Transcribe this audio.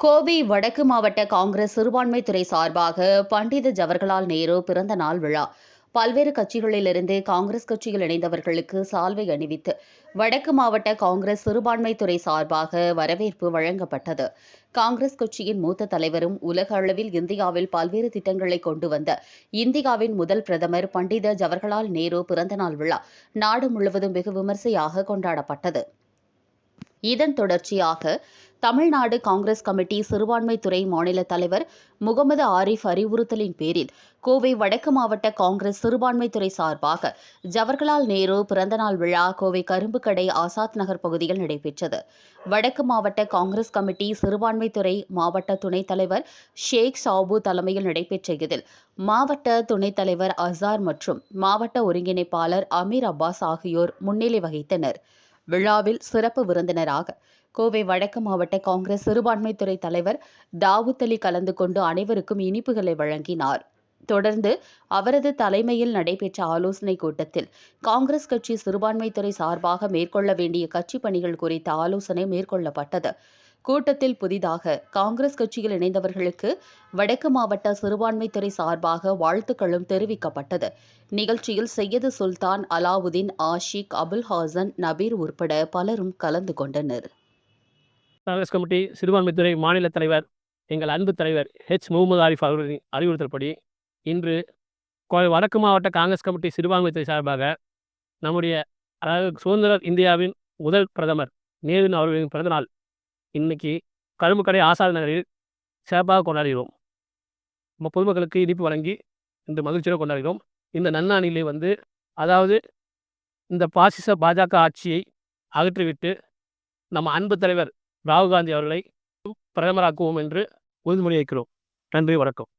கோவை வடக்கு மாவட்ட காங்கிரஸ் சிறுபான்மைத்துறை சார்பாக பண்டித ஜவஹர்லால் நேரு பிறந்த நாள் விழா. பல்வேறு கட்சிகளிலிருந்து காங்கிரஸ் கட்சியில் இணைந்தவர்களுக்கு சால்வை அணிவித்து வடக்கு மாவட்ட காங்கிரஸ் சிறுபான்மை துறை சார்பாக வரவேற்பு வழங்கப்பட்டது. காங்கிரஸ் கட்சியின் மூத்த தலைவரும் உலக அளவில் இந்தியாவில் பல்வேறு திட்டங்களை கொண்டு வந்த இந்தியாவின் முதல் பிரதமர் பண்டித ஜவஹர்லால் நேரு பிறந்தநாள் விழா நாடு முழுவதும் வெகு விமர்சையாக கொண்டாடப்பட்டது. இதன் தொடர்ச்சியாக தமிழ்நாடு காங்கிரஸ் கமிட்டி சிறுபான்மைத்துறை மாநில தலைவர் முகமது ஆரிஃப் அறிவுறுத்தலின் பேரில் கோவை வடக்கு மாவட்ட காங்கிரஸ் சிறுபான்மைத்துறை சார்பாக ஜவஹர்லால் நேரு பிறந்தநாள் விழா கோவை கரும்புக்கடை ஆசாத் நகர் பகுதியில் நடைபெற்றது. வடக்கு மாவட்ட காங்கிரஸ் கமிட்டி சிறுபான்மைத்துறை மாவட்ட துணைத் தலைவர் ஷேக் சாபு தலைமையில் நடைபெற்ற இதில் மாவட்ட துணைத் தலைவர் அசார் மற்றும் மாவட்ட ஒருங்கிணைப்பாளர் அமீர் அப்பாஸ் ஆகியோர் முன்னிலை வகித்தனர். விழாவில் சிறப்பு விருந்தினராக கோவை வடக்கு மாவட்ட காங்கிரஸ் சிறுபான்மைத்துறை தலைவர் தாவூத் அலி கலந்து கொண்டு அனைவருக்கும் இனிப்புகளை வழங்கினார். தொடர்ந்து அவரது தலைமையில் நடைபெற்ற ஆலோசனைக் கூட்டத்தில் காங்கிரஸ் கட்சி சிறுபான்மைத்துறை சார்பாக மேற்கொள்ள வேண்டிய கட்சி பணிகள் குறித்த ஆலோசனை மேற்கொள்ளப்பட்டது. கூட்டத்தில் புதிதாக காங்கிரஸ் கட்சியில் இணைந்தவர்களுக்கு வடக்கு மாவட்ட சிறுபான்மைத்துறை சார்பாக வாழ்த்துக்களும் தெரிவிக்கப்பட்டது. நிகழ்ச்சியில் சையது சுல்தான் அலாவுதீன் ஆஷிக் அபுல் ஹாசன் நபீர் உட்பட பலரும் கலந்து கொண்டனர். காங்கிரஸ் கமிட்டி சிறுபான்மைத்துறை மாநில தலைவர் எங்கள் அன்பு தலைவர் ஹெச் முகமது ஆரிஃப் அவர்களின் அறிவுறுத்தல்படி இன்று கோவை வடக்கு மாவட்ட காங்கிரஸ் கமிட்டி சிறுபான்மைத்துறை சார்பாக நம்முடைய அதாவது சுதந்திர இந்தியாவின் முதல் பிரதமர் நேரு அவர்களின் பிறந்தநாள் இன்னைக்கு கரும்புக்கடை ஆசாத நகரில் சிறப்பாக கொண்டாடுகிறோம். நம்ம பொதுமக்களுக்கு இனிப்பு வழங்கி இந்த மகிழ்ச்சியோடு கொண்டாடுகிறோம். இந்த நன்னாணிலே வந்து அதாவது இந்த பாசிச பாஜக ஆட்சியை அகற்றிவிட்டு நம்ம அன்பு தலைவர் ராகுல் காந்தி அவர்களை பிரதமராக்குவோம் என்று உறுதிமொழி வைக்கிறோம். நன்றி வணக்கம்.